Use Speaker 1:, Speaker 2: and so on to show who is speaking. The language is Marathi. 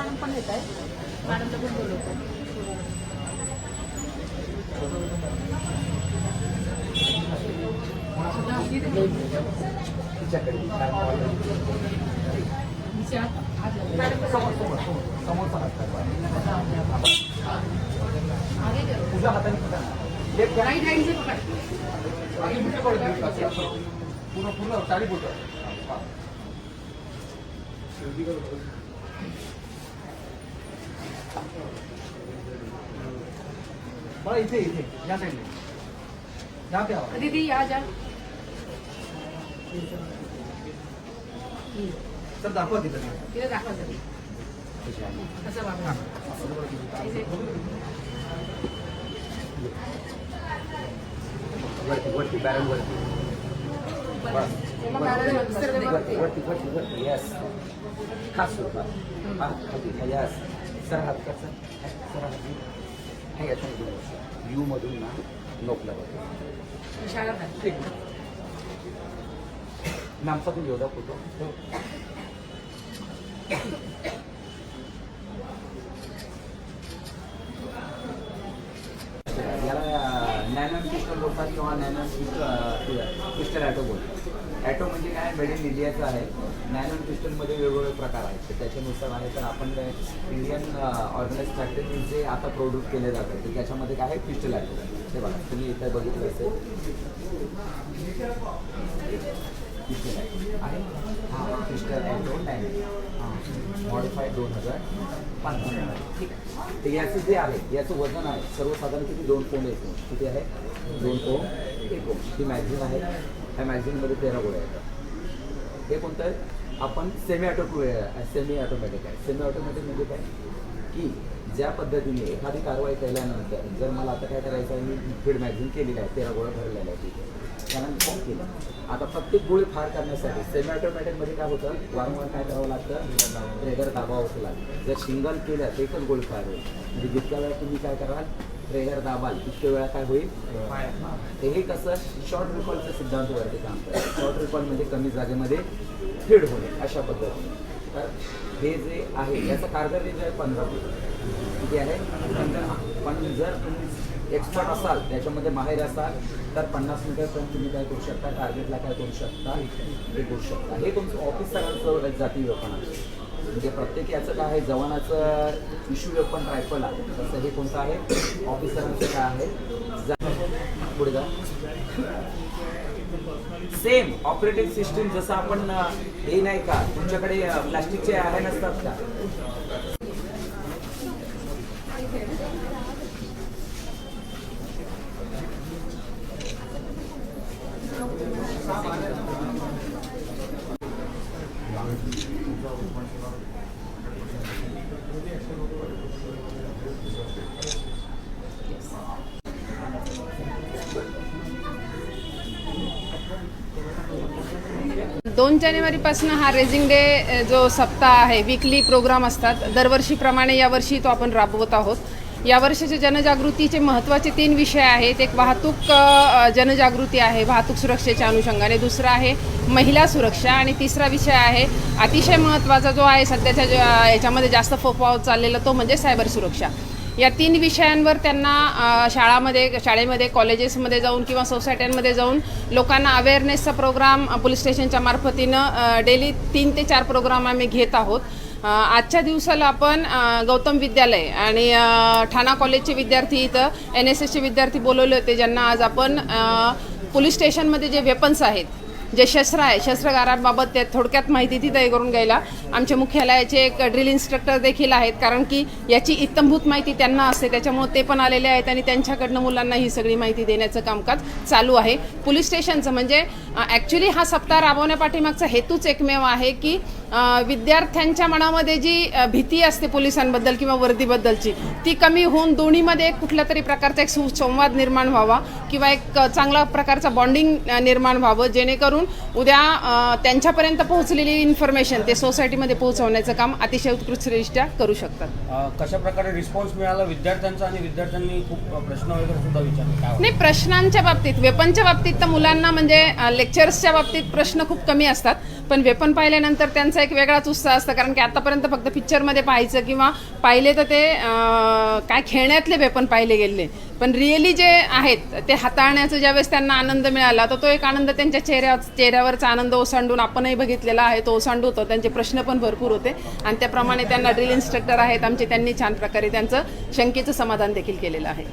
Speaker 1: मॅडम पण येत आहे मॅडमला पण बोलवतो
Speaker 2: तिच्याकडे समोर समोर बघा इथे इथे या साईडने या पे आवा.
Speaker 1: दीदी या जा.
Speaker 2: सर दाखवा तिथं.
Speaker 1: तिला दाखवा तरी कसं वागणार इथे.
Speaker 2: वरती वरती बॅरल वरती. वरती. वरती वरती वरती येस खास हा खाली यस सर हात कर सर. सर हात हे याच्यामध्ये यू मधून ना नोकला
Speaker 1: नाही.
Speaker 2: ठीक नामचा पण एवढा फोटो याला नॅनो पिस्टल बोलतात किंवा नॅनो पिस्टल ॲटो बोलतात. ॲटो म्हणजे काय? मेड इंडियाचं आहे. नॅनो पिस्टलमध्ये वेगवेगळे प्रकार आहेत. तर त्याच्यानुसार आहे तर आपण इंडियन ऑर्गनाइज फॅक्टरी जे आता प्रोड्यूस केले जातात तर त्याच्यामध्ये काय आहे? पिस्टल ॲटो ते बघा तुम्ही इथे बघितलं असेल. पिस्टल आहे हां पिस्टल ॲटो नॅनो हां मॉडिफाईड दोन हजार पन्नास ठीक आहे. तर याचं जे आहे याचं वजन आहे सर्वसाधारण किती? दोन कोण येतो किती आहे? दोन कोण एक कोण ही मॅक्झिम आहे. ह्या मॅगझिनमध्ये तेरा गोळ्या येतात. हे कोणतं आहे? आपण सेमी ऑटो सेमी ऑटोमॅटिक आहे. सेमी ऑटोमॅटिक म्हणजे काय? की ज्या पद्धतीने एखादी कारवाई केल्यानंतर जर मला आता काय करायचं आहे मी फीड मॅगझिन केलेली आहे तेरा गोळ्या भरलेल्या आहे. तिथे त्यानंतर फॉर्म केलं. आता प्रत्येक गोळी फार करण्यासाठी सेमी ऑटोमॅटिकमध्ये काय होतं? वारंवार काय करावं लागतं? ट्रेगर दाबावं लागतं. जर सिंगल केलं तर एकच गोळी फायर होईल. म्हणजे जितक्या वेळा तुम्ही काय कराल ट्रेगर दाबाल तितक्या वेळा काय होईल? ते हे कसं? शॉर्ट रिकॉलच्या सिद्धांतावरती काम करतं. शॉर्ट रिकॉल म्हणजे कमी जागेमध्ये फीड होणे अशा पद्धतीने. तर हे जे आहे याचं कारगर जे आहे पंधरा फूट. किती आहे? पण जर तुम्ही एक्सपर्ट असाल त्याच्यामध्ये माहेर असाल तर पन्नास मीटरपर्यंत तुम्ही काय करू शकता? टार्गेटला काय करू शकता? हे करू शकता. हे तुमचं ऑफिसरांचं जाती वेपण आहे. म्हणजे प्रत्येक याचं काय आहे? जवानाचं इश्यू वेपन रायफल आहे. तसं हे कोणतं आहे? ऑफिसरांचं काय आहे? पुढे जा. सेम ऑपरेटिंग सिस्टीम जसं आपण हे नाही का? तुमच्याकडे प्लास्टिकचे आहे नसतात का?
Speaker 3: दोन जानेवारीपासून हा रेझिंग डे जो सप्ताह आहे विकली प्रोग्राम असतात. दरवर्षीप्रमाणे यावर्षी तो आपण राबवत आहोत. या वर्षाचे जनजागृतीचे महत्त्वाचे तीन विषय आहेत. एक वाहतूक जनजागृती आहे वाहतूक सुरक्षेच्या अनुषंगाने. दुसरा आहे महिला सुरक्षा आणि तिसरा विषय आहे अतिशय महत्त्वाचा जो आहे सध्याच्या याच्यामध्ये जास्त फोफाव चाललेला तो म्हणजे सायबर सुरक्षा. या तीन विषयांवर त्यांना शाळामध्ये शाळेमध्ये कॉलेजेसमध्ये जाऊन किंवा सोसायट्यांमध्ये जाऊन लोकांना अवेअरनेसचा प्रोग्राम पोलीस स्टेशनच्या मार्फतीनं डेली तीन ते चार प्रोग्राम आम्ही घेत आहोत. आजच्या दिवसाला आपण गौतम विद्यालय आणि ठाणा कॉलेजचे विद्यार्थी इथं एन एस एसचे विद्यार्थी बोलवले होते ज्यांना आज आपण पोलीस स्टेशनमध्ये जे वेपन्स आहेत जे शस्त्र आहे शस्त्रगारांबाबत त्या थोडक्यात माहिती तिथे करून घ्यायला आमच्या मुख्यालयाचे एक ड्रिल इन्स्ट्रक्टर देखील आहेत कारण की याची इत्तमभूत माहिती त्यांना असते त्याच्यामुळे ते पण आलेले आहेत आणि त्यांच्याकडनं मुलांना ही सगळी माहिती देण्याचं कामकाज चालू आहे. पोलीस स्टेशनचं म्हणजे ॲक्च्युली हा सप्ताह राबवण्यापाठीमागचा हेतूच एकमेव आहे की विद्यार्थ्यांच्या मनामध्ये जी भीती असते पोलिसांबद्दल किंवा वर्दीबद्दलची ती कमी होऊन दोन्हीमध्ये एक कुठल्या तरी प्रकारचा एक सुसंवाद निर्माण व्हावा किंवा एक चांगला प्रकारचा बॉन्डिंग निर्माण व्हावं जेणेकरून उद्या त्यांच्यापर्यंत पोहोचलेली इन्फॉर्मेशन ते सोसायटीमध्ये पोहोचवण्याचं काम अतिशय उत्कृष्टरित्या करू शकतात.
Speaker 4: कशा प्रकारे रिस्पॉन्स मिळाला? विद्यार्थ्यांचा आणि विद्यार्थ्यांनी खूप प्रश्न वगैरे सुद्धा विचारले?
Speaker 3: नाही प्रश्नांच्या बाबतीत वेपनच्या बाबतीत तर मुलांना म्हणजे लेक्चर्सच्या बाबतीत प्रश्न खूप कमी असतात. पण वेपन पाहिल्यानंतर त्यांचा एक वेगळाच उत्साह असतं कारण की आतापर्यंत फक्त पिक्चरमध्ये पाहायचं किंवा पाहिले तर ते काय खेळण्यातले वेपन पाहिले गेले. पण रिअली जे आहेत ते हाताळण्याचा ज्यावेळेस त्यांना आनंद मिळाला तर तो एक आनंद त्यांच्या चेहऱ्या चेहऱ्यावरचा आनंद ओसांडून आपणही बघितलेला आहे तो ओसांडू होतो त्यांचे प्रश्न पण भरपूर होते. आणि त्याप्रमाणे त्यांना ड्रिल इन्स्ट्रक्टर आहेत आमचे त्यांनी छान प्रकारे त्यांचं शंकेचं समाधान देखील केलेलं आहे.